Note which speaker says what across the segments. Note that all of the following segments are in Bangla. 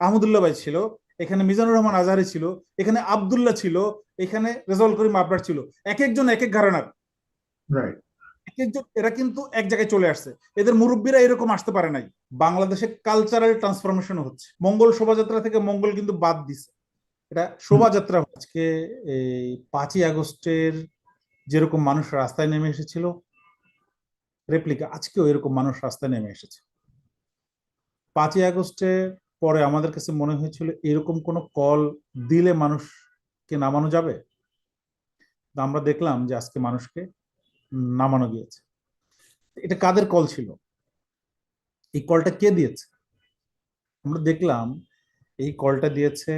Speaker 1: আহমদুল্লাহ ভাই ছিল এখানে মিজানুর রহমান আজহারি ছিল এখানে আবদুল্লাহ ছিল এখানে রেজাউল করিম আবরার ছিল। এক একজন এক এক ঘরানার।
Speaker 2: রাইট
Speaker 1: এক একজন এরা কিন্তু এক জায়গায় চলে আসছে। এদের মুরব্বীরা এরকম আসতে পারে নাই। বাংলাদেশে কালচারাল ট্রান্সফরমেশন হচ্ছে। মঙ্গল শোভাযাত্রা থেকে মঙ্গল কিন্তু বাদ দিছে। এটা শোভাযাত্রা আজকে এই পাঁচই আগস্টের যেরকম মানুষ রাস্তায় নেমে এসেছিল রেপ্লিকা আজকেও এরকম মানুষ রাস্তায় নেমে এসেছে। পাঁচই আগস্টের পরে আমাদের কাছে মনে হয়েছিল এরকম কোনো কল দিলে মানুষকে নামানো যাবে? আমরা দেখলাম যে আজকে মানুষকে নামানো গিয়েছে। এটা কাদের কল ছিল? এই কলটা কে দিয়েছে? আমরা দেখলাম এই কলটা দিয়েছে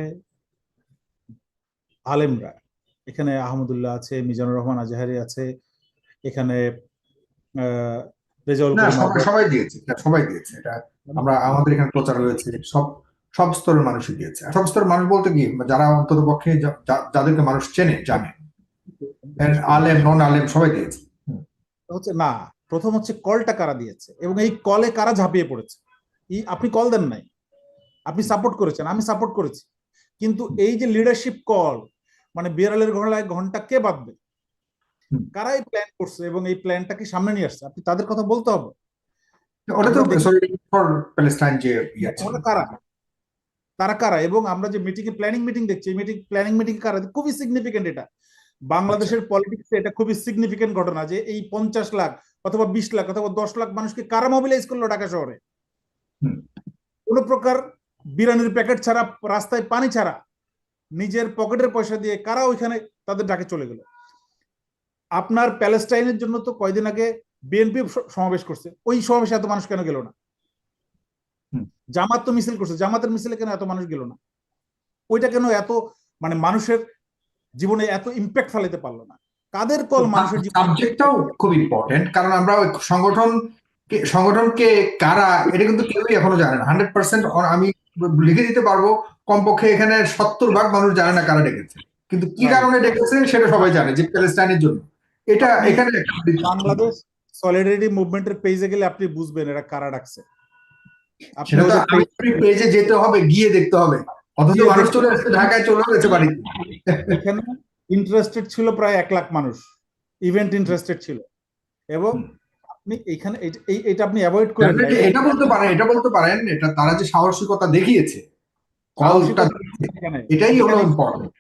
Speaker 1: আলেমরা। এখানে আহমদুল্লাহ আছে মিজানুর রহমান আজহারি আছে এখানে আহ, রেজাউল
Speaker 2: সবাই দিয়েছে সবাই দিয়েছে। এটা আমরা আমাদের এখানে প্রচার রয়েছে সব সব স্তরের মানুষই দিয়েছে সব স্তরের মানুষ বলতে কি যারা অন্তত পক্ষে যাদেরকে মানুষ চেনে জানে। আলেম নন আলেম সবাই দিয়েছে
Speaker 1: হচ্ছে না প্রথম হচ্ছে কলটা কারা দিয়েছে এবং এই কলে কারা ঝাঁপিয়ে পড়েছে? এই আপনি কল দেন নাই। আপনি সাপোর্ট করেছেন আমি সাপোর্ট করেছি। কিন্তু এই যে লিডারশিপ কল মানে বিড়ালের ঘোড়ায় ঘণ্টা কে বাঁধবে?
Speaker 2: হুম।
Speaker 1: কারা এই প্ল্যান করছে এবং এই প্ল্যানটাকে সামনে নিয়ে আসছে? আপনি তাদের কথা বলতে হবে।
Speaker 2: ওটা তো
Speaker 1: আমরা দেখি-
Speaker 2: সরি ফর প্যালেস্টাইন যে ইয়ে
Speaker 1: কারা? তারা কারা? এবং আমরা যে মিটিং এ প্ল্যানিং মিটিং দেখছি মিটিং প্ল্যানিং মিটিং কারা? খুবই সিগনিফিকেন্ট এটা। বাংলাদেশের পলিটিক্সে এটা খুবই সিগনিফিকেন্ট ঘটনা যে এই পঞ্চাশ লাখ অথবা বিশ লাখ অথবা দশ লাখ মানুষকে কারা মোবিলাইজ করল ঢাকা শহরে। কোন প্রকার বিরিয়ানির প্যাকেট ছাড়া রাস্তায় পানি ছাড়া নিজের পকেটের পয়সা দিয়ে কারা ওইখানে তাদের ডাকে চলে গেল? আপনার প্যালেস্টাইনের জন্য তো কয়দিন আগে বিএনপি সমাবেশ করছে। ওই সমাবেশে এত মানুষ কেন গেল না? জামাত তো মিছিল করছে। জামাতের মিছিলে কেন এত মানুষ গেল না? ওইটা কেন এত মানে মানুষের জীবনে এত ইম্প্যাক্ট ফেলাতে পারল না? কাদের কল মানুষের
Speaker 2: সাবজেক্টটাও খুব ইম্পর্টেন্ট কারণ আমরা সংগঠন সংগঠনকে কারা এটা কিন্তু কেউই এখনও জানে না। হান্ড্রেড পার্সেন্ট আমি লিখে দিতে পারব কমপক্ষে এখানে সত্তর ভাগ মানুষ জানে না কারা ডেকেছে। কিন্তু কি কারণে ডেকেছে সেটা সবাই জানে যে প্যালেস্টাইনের জন্য। এটা এখানে
Speaker 1: বাংলাদেশ সলিডারিটি মুভমেন্টের পেজে গেলে আপনি বুঝবেন এটা কারা ডাকছে।
Speaker 2: পেজে যেতে হবে গিয়ে দেখতে হবে। অথচ মানুষ চলে আসছে ঢাকায় চলে গেছে বাড়িতে
Speaker 1: এখানে ইন্টারেস্টেড ছিল প্রায় এক লাখ মানুষ। ইভেন্ট ইন্টারেস্টেড ছিল। এবং আপনি এখানে এটা আপনি অ্যাভয়েড করেন
Speaker 2: এটা বলতে পারেন এটা বলতে পারেন এটা তারা যে সাহসিকতা দেখিয়েছে এটাই হলো ইম্পর্টেন্ট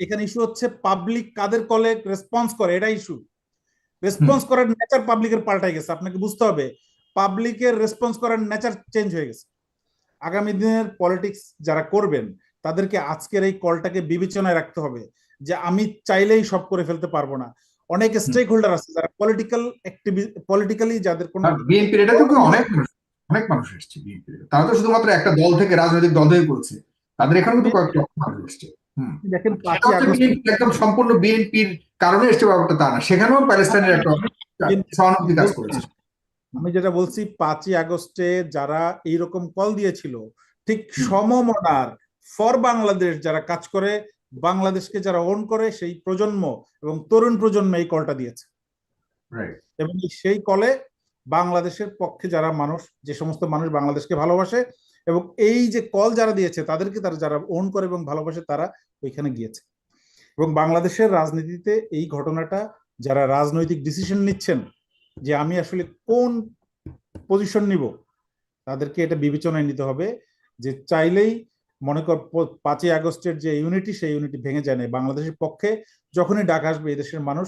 Speaker 1: এখানে ইস্যু হচ্ছে পাবলিক কাদের কলে রেসপন্স করে এটা ইস্যু রেসপন্স করার নেচার পাবলিকের পাল্টাই গেছে। আপনাকে বুঝতে হবে পাবলিকের রেসপন্স করার নেচার চেঞ্জ হয়ে গেছে। আগামী দিনের পলিটিক্স যারা করবেন তাদেরকে আজকের এই কলটাকে বিবেচনায় রাখতে হবে যে আমি চাইলেই সব করে ফেলতে পারব না। অনেক স্টেক হোল্ডার আছে যারা পলিটিক্যাল পলিটিক্যালি যাদের কোনো
Speaker 2: বিএনপির এটা কিন্তু অনেক অনেক মানুষ এসছে বিএনপির তারা তো শুধুমাত্র একটা দল থেকে রাজনৈতিক দল থেকে করেছে তাদের এখানে কিন্তু কয়েক লক্ষ মানুষ এসছে।
Speaker 1: দেখেন
Speaker 2: একদম সম্পূর্ণ বিএনপির কারণে এসছে ব্যাপারটা তা না। সেখানেও প্যালেস্টাইনের একটা সহানুভূতি কাজ করেছে।
Speaker 1: আমি যেটা বলছি পাঁচই আগস্টে যারা এইরকম কল দিয়েছিল ঠিক সমমনার ফর বাংলাদেশ যারা কাজ করে বাংলাদেশকে যারা ওন করে সেই প্রজন্ম এবং তরুণ প্রজন্ম এই কলটা দিয়েছে। এবং সেই কলে বাংলাদেশের পক্ষে যারা মানুষ যে সমস্ত মানুষ বাংলাদেশকে ভালোবাসে এবং এই যে কল যারা দিয়েছে, তাদেরকে তারা যারা ওন করে এবং ভালোবাসে, তারা ওইখানে গিয়েছে। এবং বাংলাদেশের রাজনীতিতে এই ঘটনাটা যারা রাজনৈতিক ডিসিশন নিচ্ছেন, যে আমি আসলে কোন পজিশন নিব, তাদেরকে এটা বিবেচনায় নিতে হবে যে চাইলেই মনে কর পাঁচই আগস্টের যে ইউনিটি সেই ইউনিটি ভেঙে যায় না। বাংলাদেশের পক্ষে যখনই ডাক আসবে এদেশের মানুষ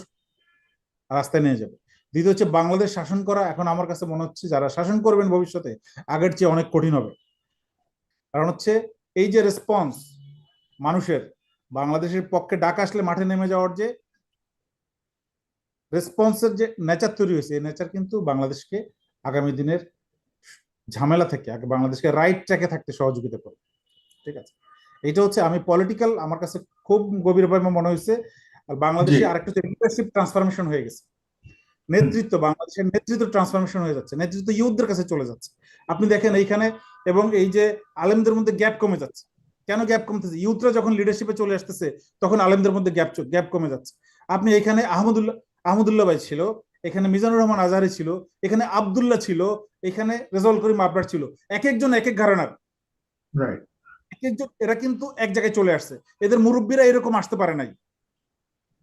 Speaker 1: রাস্তায় নিয়ে যাবে। দ্বিতীয় হচ্ছে, বাংলাদেশ শাসন করা এখন আমার কাছে মনে হচ্ছে, যারা শাসন করবেন ভবিষ্যতে, আগের চেয়ে অনেক কঠিন হবে। কারণ হচ্ছে এই যে রেসপন্স মানুষের বাংলাদেশের পক্ষে ডাক আসলে মাঠে নেমে যাওয়ার যে রেসপন্সের যে নেচার তৈরি হয়েছে এই নেচার কিন্তু বাংলাদেশকে আগামী দিনের ঝামেলা থেকে আগে বাংলাদেশকে রাইট ট্র্যাকে থাকতে সহযোগিতা করে। ঠিক আছে? এটা হচ্ছে আমি পলিটিক্যাল আমার কাছে খুব গভীরভাবে মনে হয়েছে আর বাংলাদেশে আরেকটা হচ্ছে লিডারশিপ ট্রান্সফরমেশন হয়ে গেছে। নেতৃত্ব বাংলাদেশের নেতৃত্ব ট্রান্সফরমেশন হয়ে যাচ্ছে নেতৃত্ব ইউথদের কাছে চলে যাচ্ছে। আপনি দেখেন এইখানে এবং এই যে আলেমদের মধ্যে গ্যাপ কমে যাচ্ছে। কেন গ্যাপ কমতেছে? ইউথরা যখন লিডারশিপে চলে আসতেছে তখন আলেমদের মধ্যে গ্যাপ গ্যাপ কমে যাচ্ছে। আপনি এখানে আহমদুল্লাহ আহমদুল্লাহ ভাই ছিল এখানে মিজানুর রহমান আজহারি ছিল এখানে আবদুল্লাহ ছিল এখানে রেজল করিম আবরার ছিল। এক একজন এক এক ঘরানার।
Speaker 2: রাইট
Speaker 1: একজন- এরা কিন্তু এক জায়গায় চলে আসছে। এদের মুরব্বীরা এরকম আসতে পারে নাই।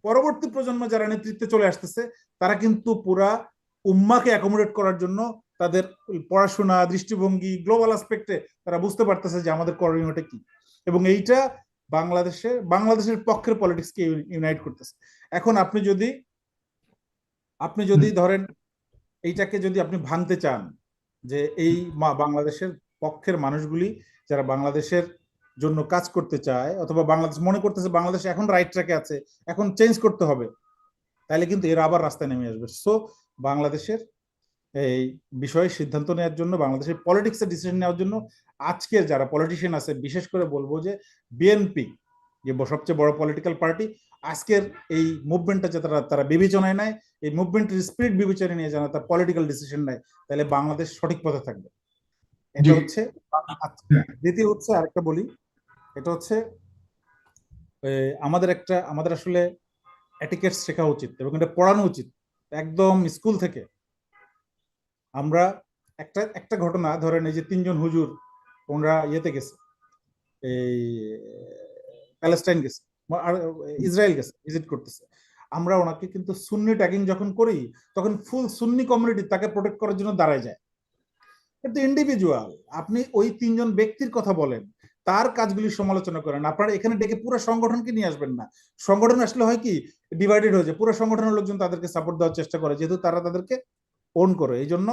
Speaker 1: পরবর্তী প্রজন্ম যারা নেতৃত্বে চলে আসতেছে তারা কিন্তু পুরা উম্মাকে অ্যাকোমোডেট করার জন্য তাদের পড়াশোনা দৃষ্টিভঙ্গি গ্লোবাল আসপেক্টে তারা বুঝতে পারতেছে যে আমাদের করণীয়টা কি। এবং এইটা বাংলাদেশে বাংলাদেশের পক্ষের পলিটিক্সকে ইউনাইট করতেছে। এখন আপনি যদি আপনি যদি ধরেন এইটাকে যদি আপনি ভাঙতে চান যে এই মা- বাংলাদেশের পক্ষের মানুষগুলি যারা বাংলাদেশের জন্য কাজ করতে চায় অথবা বাংলাদেশ মনে করতেছে বাংলাদেশ এখন রাইট ট্র্যাকে আছে এখন চেঞ্জ করতে হবে তাহলে কিন্তু এরা আবার রাস্তায় নেমে আসবে। সো বাংলাদেশের এই বিষয়ে সিদ্ধান্ত নেওয়ার জন্য বাংলাদেশের পলিটিক্সের ডিসিশন নেওয়ার জন্য আজকের যারা পলিটিশিয়ান আছে বিশেষ করে বলব যে বিএনপি যে সবচেয়ে বড় পলিটিক্যাল পার্টি আজকের এই মুভমেন্টটা যে তারা তারা বিবেচনায় নেয় এই মুভমেন্টের স্পিরিট বিবেচনায় নিয়ে যেন তার পলিটিক্যাল ডিসিশন নেয় তাহলে বাংলাদেশ সঠিক পথে থাকবে। এটা হচ্ছে আচ্ছা, দ্বিতীয় হচ্ছে আরেকটা বলি। এটা হচ্ছে আমাদের একটা আমাদের আসলে এটিকেটস শেখা উচিত এবং এটা পড়ানো উচিত। একদম স্কুল থেকে আমরা একটা একটা ঘটনা, ধরেন এই যে তিনজন হুজুর, ওনারা ইয়েতে গেছে, এই, প্যালেস্টাইন গেছে আর, ইসরায়েল গেছে, ভিজিট করতেছে। আমরা ওনাকে কিন্তু সুন্নি ট্যাগিং যখন করি, তখন ফুল সুন্নি কমিউনিটি তাকে প্রোটেক্ট করার জন্য দাঁড়ায় যায়। কিন্তু ইন্ডিভিজুয়াল আপনি ওই তিনজন ব্যক্তির কথা বলেন, তার কাজগুলি সমালোচনা করেন, আপনারা এখানে ডেকে পুরো সংগঠনকে নিয়ে আসবেন না। সংগঠন আসলে হয় কি ডিভাইডেড হয়ে যায়, পুরো সংগঠনের লোকজন তাদেরকে সাপোর্ট দেওয়ার চেষ্টা করে, যেহেতু তারা তাদেরকে ওন করো। এই জন্য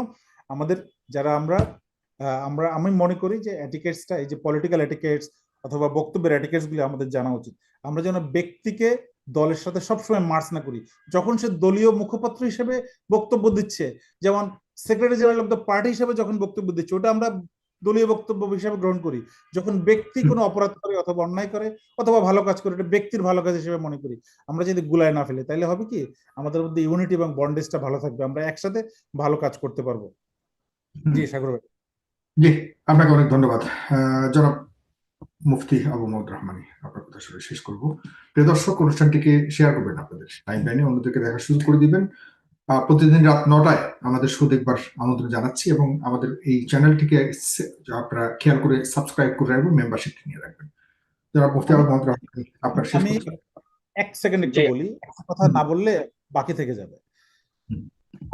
Speaker 1: আমাদের যারা আমরা আমরা, আমি মনে করি যে অ্যাটিকেটসটা এই যে পলিটিক্যাল অ্যাটিকেটস অথবা বক্তব্যের অ্যাটিকেটসগুলি আমাদের জানা উচিত। আমরা যেন ব্যক্তিকে দলের সাথে সবসময় মার্চ না করি। যখন সে দলীয় মুখপাত্র হিসেবে বক্তব্য দিচ্ছে, যেমন secretary general of the party হিসেবে যখন বক্তব্য দিচ্ছে, ওটা আমরা দলীয় বক্তব্য হিসেবে গ্রহণ করি। যখন ব্যক্তি কোনো অপরাধ করে অথবা অন্যায় করে অথবা ভালো কাজ করে এটা ব্যক্তির ভালো কাজ হিসেবে মনে করি। আমরা যদি গুলায় না ফেলি তাহলে হবে কি? আমাদের মধ্যে ইউনিটি এবং বন্ডেজটা ভালো থাকবে। আমরা একসাথে ভালো কাজ করতে পারব। জি সাগর ভাই।
Speaker 2: জি আপনাকে অনেক ধন্যবাদ। জনাব মুফতি আবু মহম্মদ রহমানি আপনার কথা শুনে শেষ করব। প্রিয় দর্শক অনুষ্ঠানটিকে শেয়ার করবেন আপনাদের। টাইম লাইনে অন্যদেরকে দেখার সুযোগ করে দিবেন। প্রতিদিন রাত নটায় আমাদের শো দেখবার আমন্ত্রণ জানাচ্ছি এবং আমাদের এই চ্যানেলটিকে আপনারা খেয়াল করে সাবস্ক্রাইব করে রাখবেন মেম্বারশিপ নিয়ে রাখবেন। জনাব মুফতি মহম্মদ আপনার
Speaker 1: আমি এক সেকেন্ড একটু বলি কথা না বললে বাকি থেকে যাবে।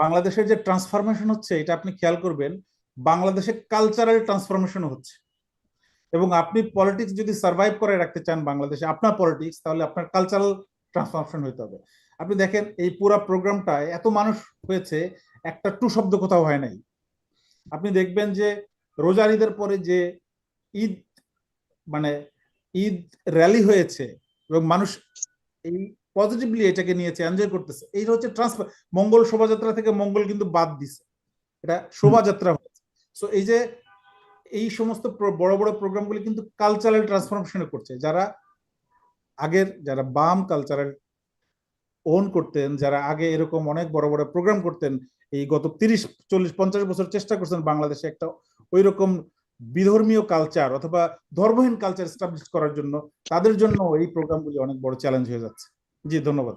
Speaker 1: বাংলাদেশের যে ট্রান্সফরমেশন হচ্ছে এটা আপনি খেয়াল করবেন বাংলাদেশে কালচারাল ট্রান্সফরমেশন হচ্ছে। এবং আপনি পলিটিক্স যদি সার্ভাইভ করে রাখতে চান বাংলাদেশে আপনার পলিটিক্স তাহলে আপনার কালচারাল ট্রান্সফরমেশন হতে হবে। আপনি দেখেন এই পুরো প্রোগ্রামটায় এত মানুষ হয়েছে একটা টু শব্দ কোথাও হয় নাই। আপনি দেখবেন যে রোজার ঈদের পরে যে ঈদ মানে ঈদ র্যালি হয়েছে এবং মানুষ এই পজিটিভলি এটাকে নিয়েছে এনজয় করতেছে। এই হচ্ছে ট্রান্সফার মঙ্গল শোভাযাত্রা থেকে মঙ্গল কিন্তু বাদ দিছে। এটা শোভাযাত্রা হয়েছে। সো এই যে এই সমস্ত বড় বড় প্রোগ্রামগুলি কিন্তু কালচারাল ট্রান্সফরমেশনে করছে। যারা আগের যারা বাম কালচারাল ওন করতেন, যারা আগে এরকম অনেক বড় বড় প্রোগ্রাম করতেন, এই গত তিরিশ, চল্লিশ, পঞ্চাশ বছর চেষ্টা করছেন বাংলাদেশে একটা ওই রকম বিধর্মীয় কালচার অথবা ধর্মহীন কালচার এস্টাবলিশ করার জন্য, তাদের জন্য এই প্রোগ্রামগুলি অনেক বড় চ্যালেঞ্জ হয়ে যাচ্ছে। জি ধন্যবাদ।